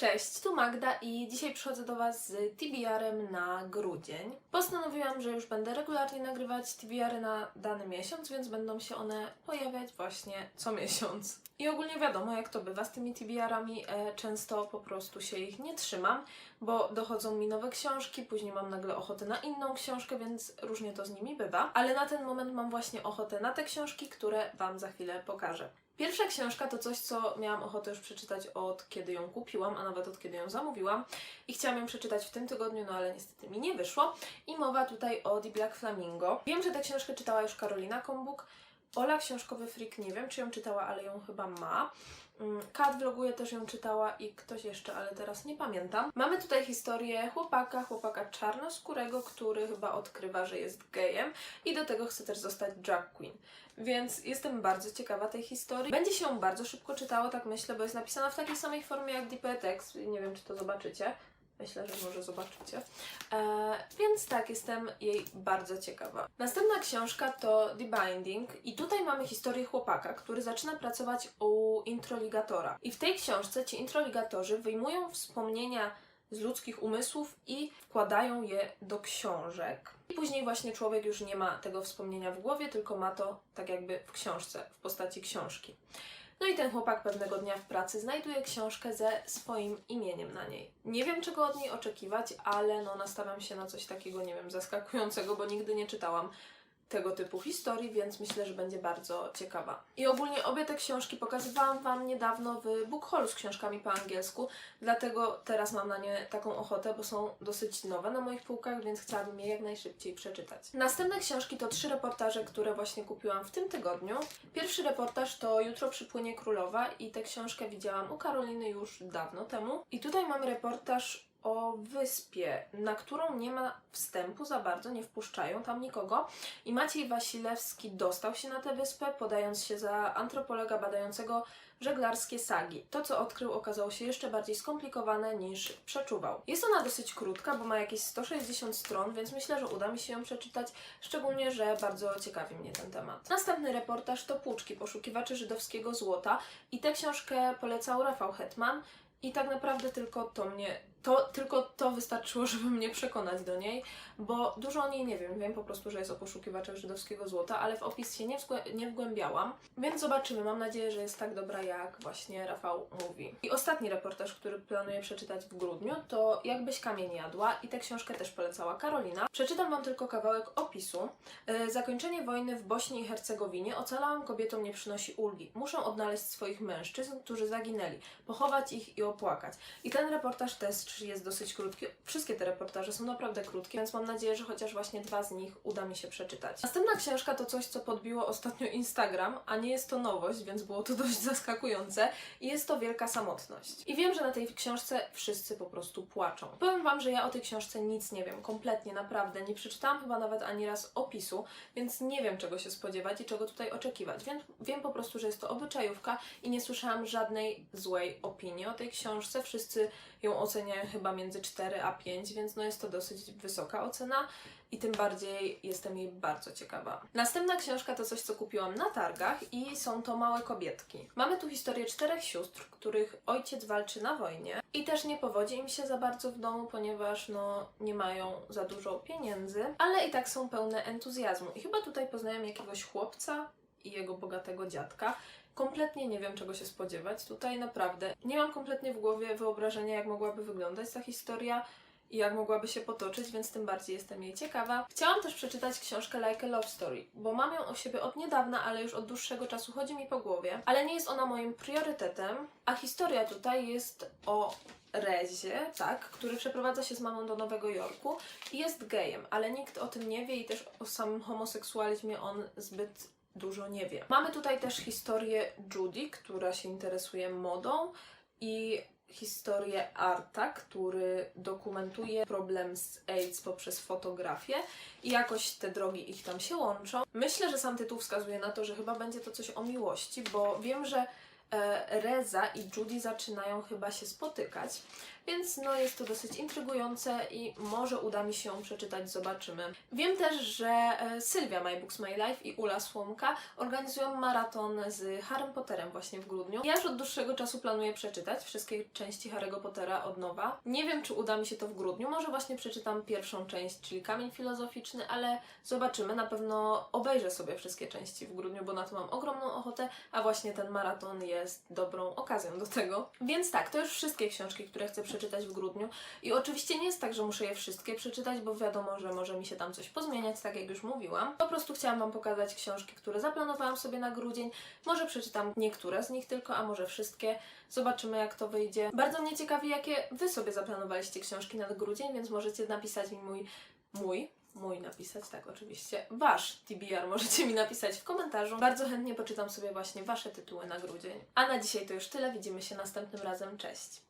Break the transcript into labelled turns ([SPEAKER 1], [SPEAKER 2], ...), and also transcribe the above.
[SPEAKER 1] Cześć, tu Magda i dzisiaj przychodzę do Was z TBR-em na grudzień. Postanowiłam, że już będę regularnie nagrywać TBR-y na dany miesiąc, więc będą się one pojawiać właśnie co miesiąc. I ogólnie wiadomo, jak to bywa z tymi TBR-ami, e, często po prostu się ich nie trzymam, bo dochodzą mi nowe książki, później mam nagle ochotę na inną książkę, więc różnie to z nimi bywa. Ale na ten moment mam właśnie ochotę na te książki, które Wam za chwilę pokażę. Pierwsza książka to coś, co miałam ochotę już przeczytać od kiedy ją kupiłam, a nawet od kiedy ją zamówiłam. I chciałam ją przeczytać w tym tygodniu, no ale niestety mi nie wyszło. I mowa tutaj o The Black Flamingo. Wiem, że tę książkę czytała już Karolina Kombuk. Ola Książkowy Freak, nie wiem czy ją czytała, ale ją chyba ma. Mm, Kat vloguje też ją czytała i ktoś jeszcze, ale teraz nie pamiętam. Mamy tutaj historię chłopaka, chłopaka czarnoskórego, który chyba odkrywa, że jest gejem i do tego chce też zostać drag queen. Więc jestem bardzo ciekawa tej historii. Będzie się ją bardzo szybko czytało, tak myślę, bo jest napisana w takiej samej formie jak DPTX. Nie wiem, czy to zobaczycie. Myślę, że może zobaczycie. E, więc tak, jestem jej bardzo ciekawa. Następna książka to The Binding i tutaj mamy historię chłopaka, który zaczyna pracować u introligatora. I w tej książce ci introligatorzy wyjmują wspomnienia z ludzkich umysłów i wkładają je do książek. I później właśnie człowiek już nie ma tego wspomnienia w głowie, tylko ma to tak jakby w książce, w postaci książki. No i ten chłopak pewnego dnia w pracy znajduje książkę ze swoim imieniem na niej. Nie wiem, czego od niej oczekiwać, ale no nastawiam się na coś takiego, nie wiem, zaskakującego, bo nigdy nie czytałam tego typu historii, więc myślę, że będzie bardzo ciekawa. I ogólnie obie te książki pokazywałam Wam niedawno w Book Haul z książkami po angielsku, dlatego teraz mam na nie taką ochotę, bo są dosyć nowe na moich półkach, więc chciałabym je jak najszybciej przeczytać. Następne książki to trzy reportaże, które właśnie kupiłam w tym tygodniu. Pierwszy reportaż to Jutro przypłynie królowa i tę książkę widziałam u Karoliny już dawno temu. I tutaj mamy reportaż o wyspie, na którą nie ma wstępu za bardzo, nie wpuszczają tam nikogo. I Maciej Wasilewski dostał się na tę wyspę, podając się za antropologa badającego żeglarskie sagi. To, co odkrył, okazało się jeszcze bardziej skomplikowane niż przeczuwał. Jest ona dosyć krótka, bo ma jakieś 160 stron, więc myślę, że uda mi się ją przeczytać, szczególnie, że bardzo ciekawi mnie ten temat. Następny reportaż to Płuczki, poszukiwacze żydowskiego złota i tę książkę polecał Rafał Hetman. I tak naprawdę tylko to mnie, to, tylko to wystarczyło, żeby mnie przekonać do niej, bo dużo o niej nie wiem. Wiem po prostu, że jest o poszukiwaczach żydowskiego złota, ale w opis się nie, nie wgłębiałam, więc zobaczymy. Mam nadzieję, że jest tak dobra, jak właśnie Rafał mówi. I ostatni reportaż, który planuję przeczytać w grudniu, to Jakbyś kamień jadła i tę książkę też polecała Karolina. Przeczytam Wam tylko kawałek opisu. E, Zakończenie wojny w Bośni i Hercegowinie ocalałym kobietom nie przynosi ulgi. Muszą odnaleźć swoich mężczyzn, którzy zaginęli, pochować ich i opłakać. I ten reportaż też jest dosyć krótki. Wszystkie te reportaże są naprawdę krótkie, więc mam nadzieję, że chociaż właśnie dwa z nich uda mi się przeczytać. Następna książka to coś, co podbiło ostatnio Instagram, a nie jest to nowość, więc było to dość zaskakujące. I jest to Wielka Samotność. I wiem, że na tej książce wszyscy po prostu płaczą. Powiem Wam, że ja o tej książce nic nie wiem, kompletnie, naprawdę. Nie przeczytałam chyba nawet ani raz opisu, więc nie wiem czego się spodziewać i czego tutaj oczekiwać. Wiem, wiem po prostu, że jest to obyczajówka i nie słyszałam żadnej złej opinii o tej książce. Wszyscy ją oceniają chyba między 4 a 5, więc no jest to dosyć wysoka ocena i tym bardziej jestem jej bardzo ciekawa. Następna książka to coś, co kupiłam na targach i są to Małe Kobietki. Mamy tu historię czterech sióstr, których ojciec walczy na wojnie i też nie powodzi im się za bardzo w domu, ponieważ no nie mają za dużo pieniędzy, ale i tak są pełne entuzjazmu. I chyba tutaj poznałem jakiegoś chłopca i jego bogatego dziadka. Kompletnie nie wiem, czego się spodziewać. Tutaj naprawdę nie mam kompletnie w głowie wyobrażenia, jak mogłaby wyglądać ta historia i jak mogłaby się potoczyć, więc tym bardziej jestem jej ciekawa. Chciałam też przeczytać książkę Like a Love Story, bo mam ją o siebie od niedawna, ale już od dłuższego czasu chodzi mi po głowie, ale nie jest ona moim priorytetem, a historia tutaj jest o Rezie, tak, który przeprowadza się z mamą do Nowego Jorku i jest gejem, ale nikt o tym nie wie i też o samym homoseksualizmie on zbyt dużo nie wie. Mamy tutaj też historię Judy, która się interesuje modą i historię Arta, który dokumentuje problem z AIDS poprzez fotografię i jakoś te drogi ich tam się łączą. Myślę, że sam tytuł wskazuje na to, że chyba będzie to coś o miłości, bo wiem, że Reza i Judy zaczynają chyba się spotykać, więc no jest to dosyć intrygujące i może uda mi się ją przeczytać, zobaczymy. Wiem też, że e, Sylwia My Books My Life i Ula Słomka organizują maraton z Harrym Potterem właśnie w grudniu. Ja już od dłuższego czasu planuję przeczytać wszystkie części Harry'ego Pottera od nowa. Nie wiem, czy uda mi się to w grudniu, może właśnie przeczytam pierwszą część, czyli Kamień Filozoficzny, ale zobaczymy. Na pewno obejrzę sobie wszystkie części w grudniu, bo na to mam ogromną ochotę, a właśnie ten maraton jest dobrą okazją do tego. Więc tak, to już wszystkie książki, które chcę przeczytać w grudniu. I oczywiście nie jest tak, że muszę je wszystkie przeczytać, bo wiadomo, że może mi się tam coś pozmieniać, tak jak już mówiłam. Po prostu chciałam Wam pokazać książki, które zaplanowałam sobie na grudzień. Może przeczytam niektóre z nich tylko, a może wszystkie. Zobaczymy, jak to wyjdzie. Bardzo mnie ciekawi, jakie Wy sobie zaplanowaliście książki na grudzień, więc możecie napisać mi mój, mój, mój napisać, tak oczywiście, Wasz TBR możecie mi napisać w komentarzu. Bardzo chętnie poczytam sobie właśnie Wasze tytuły na grudzień. A na dzisiaj to już tyle, widzimy się następnym razem, cześć!